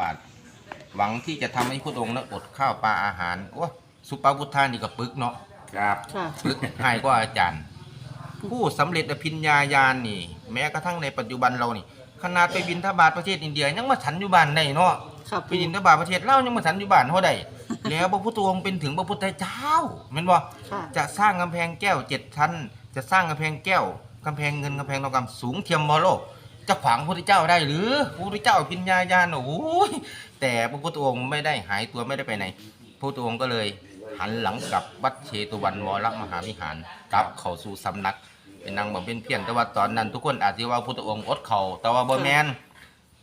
บาท หวังที่จะทำให้พระองค์นั้นอดข้าวปลาอาหารโอ้สุปาพุทธานี่ก็ปึกเนาะครับค่ะปึกหายกว่าอาจารย์ ผู้สำเร็จอภิญญาญาณนี่ แม้กระทั่งในปัจจุบันเรานี่ ขนาดไปบินทบาทประเทศอินเดียยังมาฉันอยู่บ้านได้เนาะค่ะไปปูบินทบาทประเทศเรายังมาฉันอยู่บ้านเท่าใดแล้วพระพุทธองค์เป็นถึงพระพุทธเจ้าแม่นบ่ค่ะจะสร้างกำแพงแก้วเจ็ดชั้น จะสร้างกำแพงแก้วกำแพงเงินกำแพงทองคำสูงเทียมมอโลก จะขวางพระพุทธเจ้าได้หรือพระพุทธเจ้าปิญญาญาณโอ้ยแต่พระพุทธองค์ไม่ได้หายตัวไม่ได้ไปไหนพระพุทธองค์ก็เลยหันหลังกลับวัดเชตุวันวรมหาวิหารกลับเข้าสู่สำนักเป็นนางบำเพ็ญเพียรแต่ว่าตอนนั้น ทุกคนอาจจะว่าพระพุทธองค์อดเขาแต่ว่าบ่แมน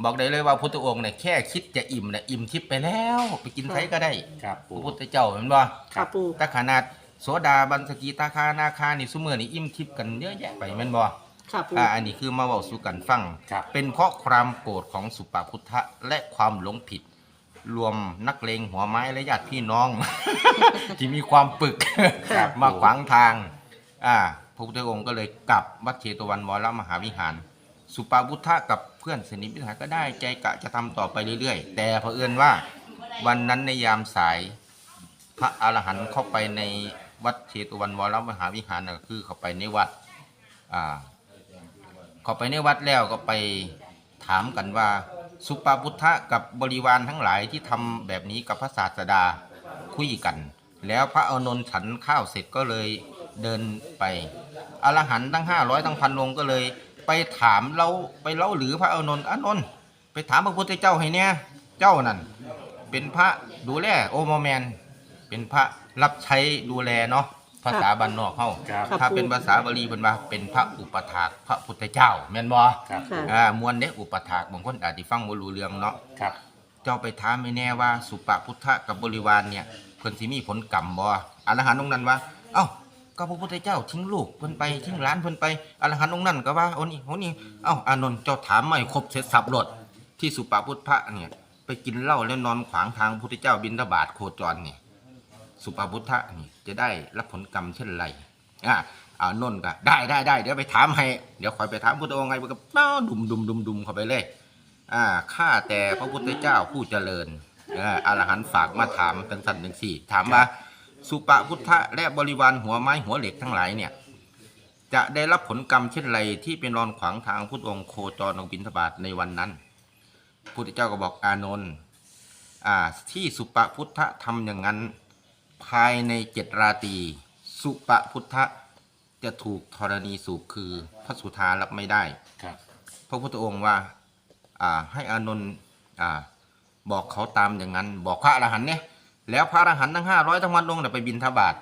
บอกได้เลยว่าพระพุทธองค์เนี่ยแค่คิดจะอิ่มเนี่ยอิ่มทิพย์ไปแล้ว ไปกินไทยก็ได้ครับพปูระพุทธเจ้าเห็นบ่ค่ะปูถ้าขนาดโสดาบันสกีตาคานาคานี่ซุมือนี่อิ่มทิพย์กันเยอะแยะไปแม่นบ่ ค่ะปู อ่าอันนี้คือมาเว้าสู่กันฟัง ครับ เป็นเพราะความโกรธของสุปาพุทธะและความหลงผิด รวมนักเลงหัวไม้และญาติพี่น้อง ที่มีความปึก ครับ มาขวางทาง อ่าพระพุทธองค์ก็เลยกลับวัดเชตวันวรมหาวิหาร สุปาพุทธะกับเพื่อนสนิทมิตรหายก็ได้ใจกะจะทำต่อไปเรื่อยๆ แต่เผอิญว่าวันนั้นในยามสาย พระอรหันต์เข้าไปในวัดเชตวันวรมหาวิหารน่ะคือเข้าไปในวัด อ่า เข้าไปในวัดแล้วก็ไปถามกันว่า สุปาพุทธะกับบริวารทั้งหลายที่ทำแบบนี้กับพระศาสดาคุยกัน แล้วพระอานนท์ฉันข้าวเสร็จก็เลยเดินไปอรหันต์ทั้งห้าร้อยทั้งพันองค์ก็เลย ไปถามเราไปเล่าหรือพระอานนท์อานนท์ไปถามพระพุทธเจ้าให้เนี่ยเจ้านั่นเป็นพระดูแลโอโมแมน เป็นพระรับใช้ดูแลเนาะ ภาษาบ้านนอกเฮาครับ ถ้าเป็นภาษาบาลีเพิ่นว่าเป็นพระอุปถากพระพุทธเจ้าแม่นบ่ครับค่ะ อ่ามวลเด้อุปถากบางคนอาจสิฟังบ่รู้เรื่องเนาะ ครับ เจ้าไปถามไม่แน่ว่าสุปพุทธะกับบริวารเนี่ยเพิ่นสิมีผลกรรมบ่อรหันต์องค์นั้นว่า เอ้าก็พระพุทธเจ้าทิ้งลูกเพิ่นไปทิ้งหลานเพิ่นไปอรหันต์องค์นั้นก็ว่าโอ้นี่โอ้นี่เอ้าอานนท์เจ้าถามไม่ครบเสร็จสับรถที่สุปพุทธะเนี่ย ไปกินเหล้าแล้วนอนขวางทางพระพุทธเจ้าบิณฑบาตโคจรเนี่ยสุปพุทธะนี่ จะได้รับผลกรรมเช่นไรอะอานนท์ก็ได้ได้ได้เดี๋ยวไปถามให้ เดี๋ยวคอยไปถามพุทธองค์ไงมันก็เป้าดุมดุมดุมดุมเข้าไปเลยอ่าข้าแต่พระพุทธเจ้าผู้เจริญอ่าอรหันต์ฝากมาถามเป็นสันหนึ่งสี่ถามว่าสุปพุทธะและบริวารหัวไม้หัวเหล็กทั้งหลายเนี่ย จะได้รับผลกรรมเช่นไรที่เป็นรอนขวางทางพุทธองค์โคจรองบินทบาทในวันนั้นพุทธเจ้าก็บอกอานนท์อ่าที่สุปพุทธะทำอย่างนั้น ภายในเจ็ดราตรีสุปพุทธะจะถูกธรณีสูบคือพระสุธารับไม่ได้ ครับ พระพุทธองค์ว่าอ่าให้อานนท์อ่าบอกเขาตามอย่างนั้น บอกพระอรหันต์เนี่ยแล้วพระอรหันต์ทั้งห้าร้อยทั้งวันลงน่ะไปบินทบาท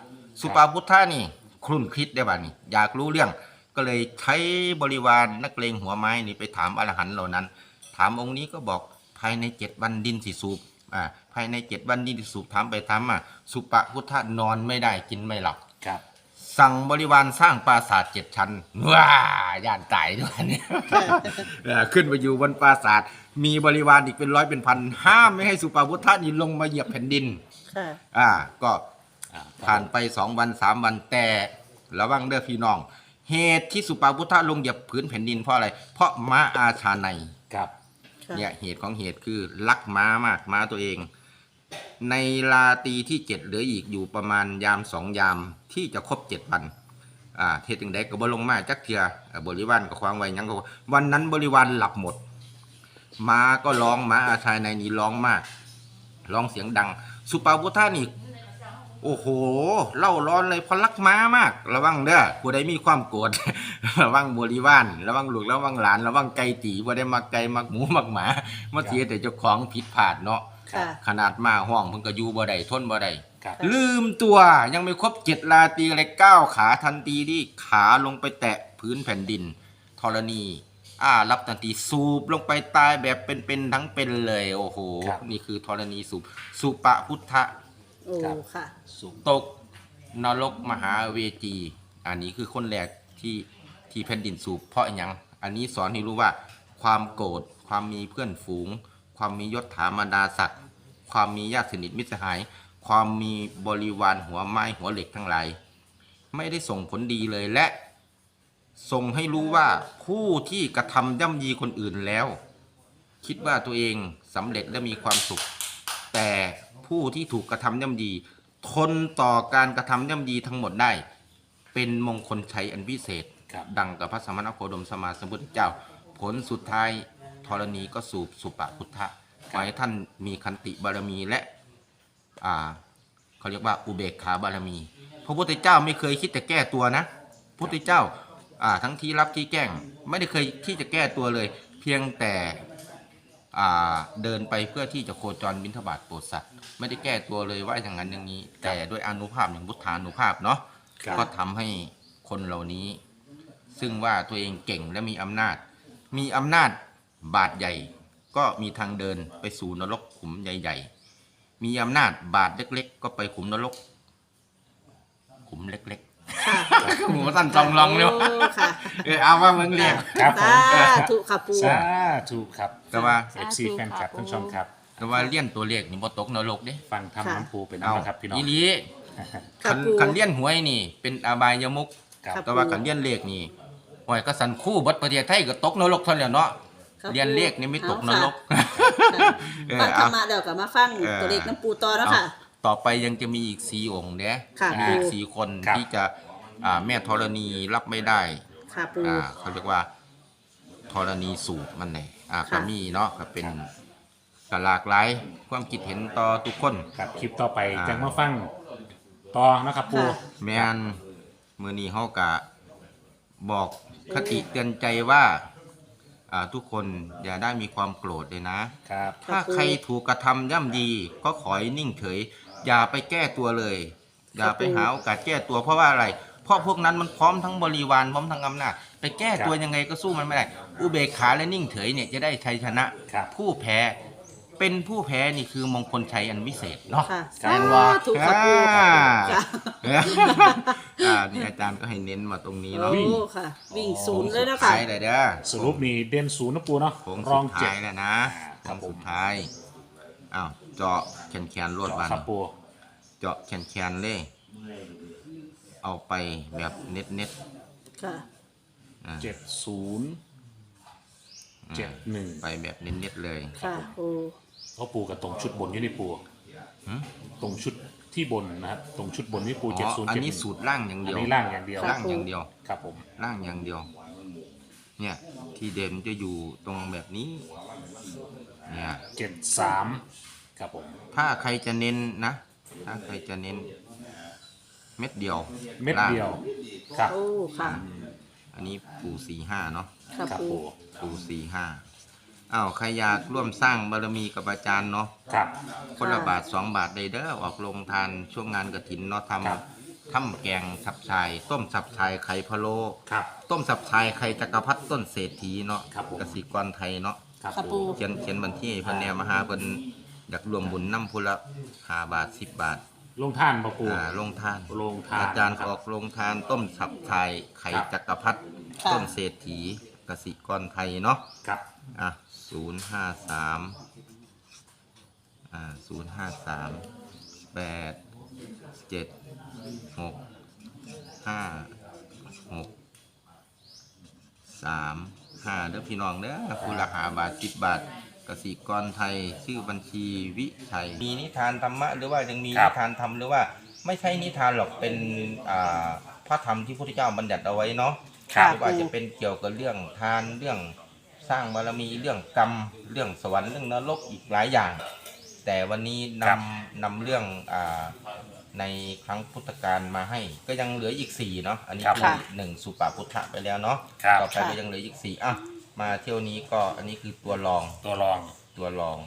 สุปาพุทธะนี่ครุ่นคิดได้บ้านี่อยากรู้เรื่องก็เลยใช้บริวารนักเลงหัวไม้นี่ไปถามอรหันต์เหล่านั้น ถามองค์นี้ก็บอกภายในเจ็ดวันดินสิสูบ อ่าภายในเจ็ดวันดินสิสูบถามไปถามมาสุปาพุทธะนอนไม่ได้กินไม่หลับ ครับ สั่งบริวารสร้างปราสาทเจ็ดชั้นว้าย่านตายด้วยเนี่ยเออขึ้นไปอยู่บนปราสาท มีบริวารอีกเป็นร้อยเป็นพันห้ามไม่ให้สุปาพุทธะนี่ลงมาเหยียบแผ่นดิน ค่ะ อ่าก็อ่าผ่านไปสองวันสามวันแต่ระวังเด้อพี่น้อง เหตุที่สุปาพุทธะลงเหยียบผืนแผ่นดินเพราะอะไร เพราะม้าอาชาในยครับ ค่ะ เนี่ยเหตุของเหตุคือรักม้ามากม้าตัวเอง ในราตรีที่เจ็ดเหลืออีกอยู่ประมาณยามสองยามที่จะครบเจ็ดวันอ่าเทศถึงใดก็บ่ลงมาจักเทียอ่าบริวารก็ควางไว้ยังก็วันนั้นบริวารหลับหมดม้าก็ร้องม้าอาชายในนี้ร้องมากร้องเสียงดัง สุปาพุทธานี่ โอ้โหเล่าร้อนเลยเพราะรักม้ามาก ระวังเด้อผู้ใดมีความโกรธ ระวังบริวารระวังลูกระวังหลาน ระวังไก่ตีบ่ได้มักไก่มักหมูมักหมามาเสียแต่เจ้าของผิดพลาดเนาะค่ะ ขนาดมาห้องเพิ่งก็อยู่บ่ได้ทนบ่ได้ครับ ลืมตัวยังไม่ครบเจ็ดราตรีเลยก้าวขาทันทีที่ขาลงไปแตะพื้นแผ่นดินธรณี อ่า รับทันทีสูบลงไปตายแบบเป็นๆทั้งเป็นเลย โอ้โห ครับ นี่คือธรณีสูบสุปะพุทธะโอ้ครับ ค่ะสุขตกนรกมหาเวจี อันนี้คือคนแรกที่ที่แผ่นดินสูบเพราะอหยังอันนี้สอนให้รู้ว่า ความโกรธความมีเพื่อนฝูง ความมียศถาบรรดาศักดิ์ความมีญาติสนิทมิตรสหาย ความมีบริวารหัวไม้หัวเหล็กทั้งหลาย ไม่ได้ส่งผลดีเลยและ ส่งให้รู้ว่าผู้ที่กระทำย่ำยีคนอื่นแล้ว คิดว่าตัวเองสำเร็จและมีความสุข แต่ ผู้ที่ถูกกระทำย่ำดี ทนต่อการกระทำย่ำดีทั้งหมดได้ เป็นมงคลชัยอันวิเศษ ครับ ดังกับพระสมณโคดมสมมาสมพุทธเจ้า ผลสุดท้ายธรณีก็สู่สุปะพุทธะขอให้ท่านมีคันติบารมีและอ่าเขาเรียกว่าอุเบกขาบารมี พระพุทธเจ้าไม่เคยคิดจะแก้ตัวนะพระพุทธเจ้าอ่าทั้งที่รับที่แกล้ง ไม่ได้เคยที่จะแก้ตัวเลย เพียงแต่อ่า เดินไปเพื่อที่จะโคจรบิณฑบาตโปรดสัตว์ไม่ได้แก้ตัวเลยว่าอย่างนั้นอย่างนี้ แต่ด้วยอนุภาพอย่างพุทธานุภาพเนาะครับ ก็ทำให้คนเหล่านี้ ซึ่งว่าตัวเองเก่งและมีอำนาจ มีอำนาจบาดใหญ่ ก็มีทางเดินไปสู่นรกขุมใหญ่ ๆ มีอำนาจบาดเล็ก ๆ ก็ไปขุมนรกขุมเล็ก ค่ะๆหมูสั้นจองลองเลยวะโอ้ค่ะเออเอาว่ามึงเรียก ครับผม สาธุค่ะปู สาธุครับแต่ว่า เอฟซีแฟนคลับท่านผู้ชมครับ แต่ว่าเลี่ยนตัวเลขนี่บ่ตกนรกเด้ฟังทำน้ำปูเป็นเอานะครับพี่น้อง อีหลีค่ะคันปูคันเลี่ยนหวยนี่ เป็นอบายมุกครับครับ แต่ว่าคันเลี่ยนเลขนี่หวยก็สันคู่บัดประเทศไทยก็ตกนรกเท่านั้นแหละเนาะครับเรียนเลขนี่ไม่ตกนรกค่ะเออฟังธรเอา รมะเดี๋ยวกลับมาฟังเออ ตัวเลขน้ำปูต่อแล้วค่ะ เอา ต่อไปยังจะมีอีกสี่องค์เด้ค่ะมีอีกสี่คนครับ ที่จะอ่าแม่ธรณีรับไม่ได้ค่ะปู อ่าเขาเรียกว่าธรณีสูบมันไงอ่าค่ะ ก็มีเนาะก็เป็นกหลากหลายความคิดเห็นต่อทุกคน ครับคลิปต่อไปอ่า จังมาฟังต่อนะครับปู ค่ะ แม่นมือนี้เฮากะบอกคติเตือนใจว่าอ่าทุกคนอย่าได้มีความโกรธเลยนะ ครับ ถ้าใครถูกกระทำย่ำดีก็ขอให้นิ่งเฉย อย่าไปแก้ตัวเลย อย่าไปหาโอกาสแก้ตัวเพราะว่าอะไร เพราะพวกนั้นมันพร้อมทั้งบริวารพร้อมทั้งอำนาจ ไปแก้ตัวยังไงก็สู้มันไม่ได้ อุเบกขาและนิ่งเฉยเนี่ยจะได้ชัยชนะ ครับ ผู้แพ้เป็นผู้แพ้นี่คือมงคลชัยอันวิเศษเนาะ ค่ะแม่นว่าสาธุค่ะปูอ่าค่ะอ่านี่อาจารย์ก็ให้เน้นมาตรงนี้โอ้เนาะค่ะ วิ่งศูนย์เลยโงนะสุดคะ ท้ายเลยเด้อสรุปนี่เด่นศูนย์นะปูเนาะโค้งรสุองดเจ็ด ท้ายแล้วนะครัโค้บงผม สุดท้ายอ้าว เจาะแขนแขนๆรวดบันครับปูเจาะแขนแขนๆเลย เอาไปแบบเน็ตเน็ตค่ะๆอ่าเจ็ดศูนย์เจ็ดหนึ่งไปแบบเน็ตเน็ตๆเลย ค่ะ โอ้ เพราะปูกับตรงชุดบนอยู่ในปูหืมตรงชุดที่บนนะครับตรงชุดบนนี่ปูเจ็ดอ๋อศูนย์อันเจ็ดหนี้นึ่งสูตรล่างอย่างอัเดีนยว นี้ล่างอย่างเดียว ล่างอย่างเดียว ครับผมล่างอย่างเดียว เนี่ย ที่เด่นจะอยู่ตรงแบบนี้ เนี่ย เจ็ดสาม ครับผม ถ้าใครจะเน้นนะ ถ้าใครจะเน้น เม็ดเดียวเม็ดล่างเดียว ครับ โอ้ ค่ะอันนี้ปูสี่ห้าเนาะ ค่ะครับปูปูปูสี่ห้าอ้าวใครอยากร่วมสร้างบารมีกับอาจารย์เนาะ ครับ คนละบาทสองบาทได้เด้อออกลงทานช่วงงานกระถินเนาะทครับำทำแกงสับชาย ต้มสับชายไข่พะโล้ครับ ต้มสับชายไข่จักรพรรดิต้นเศรษฐีเนาะครับผม กสิกรไทยเนาะครับค่ะปูปู เขียนเขียนบัญชีให้เพิ่นแนมมาหาเพิ่น อยากรวมบุญน้ำพุละห้าบาทสิบบาทลงท่านปะปู อ่าลงทานลงทานอาจารย์คบออกลงทานต้มสับชายไข่ครับ จักรพรรดิค่ะ ต้นเศรษฐีกสิกรไทยเนาะ ครับ อะศูนย์ห้าสามอ่าศูนย์ห้าสามแปดเจ็ดหกห้าหกสามห้าเด้อพี่น้องเด้อคุณราคาบาทสิบบาทก สิกรไทย ชื่อบัญชีวิชัย มีนิทานธรรมะหรือว่ายังมีครันิบทานธรรมหรือว่าไม่ใช่นิทานหรอกเป็นอ่าพระธรรมที่พระพุทธเจ้าบัญญัติเอาไว้เนาะครับไม่ว่าจะเป็นเกี่ยวกับเรื่องทานเรื่องสร้างบารมีเรื่องกรรม เรื่องสวรรค์เรื่องนรกอีกหลายอย่าง แต่วันนี้นครับำนำเรื่องอาในครั้งพุทธกาลมาให้ ก็ยังเหลืออีกสี่เนาะอันนี้ครับ คือหนึ่งสุปาพุทธะไปแล้วเนาะ ครับ ต่อไปก็ยังเหลืออีกสี่อะ มาเที่ยวนี้ก็อันนี้คือตัวรองตัวรองตัวรอง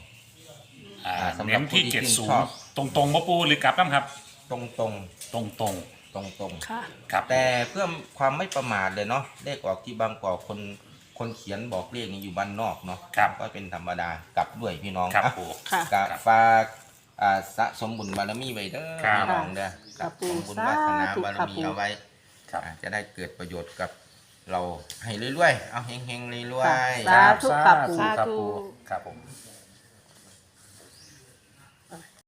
อ่าอ่าสำหรับเน้นที่ผู้ที่เจ็ดชื่ศูนนชอย์บตรงตรงๆปะปูหรือกลับน้ำครับ ตรงตรงตรงตรงตรงตรงๆค่ะๆครับแต่เพื่อความไม่ประมาทเลยเนาะเลขออกที่บางกอกคนคนเขียนบอกเลขนี้อยู่บ้านนอกเนาะครับก็เป็นธรรมดากลับด้วยพี่น้องครับอะ ปู ค่ะ กะฝากอ่าสะสมบุญบารมีไว้เด้อครับ พี่น้องเด้อครับสะสมบุญปู่วาสนาสาธุบารครับมีปู่เอาไว้ครับ อ่าจะได้เกิดประโยชน์กับ เราให้เรื่อยๆเอาเฮงๆเรื่อยสาธุครับปูครับปูครับผม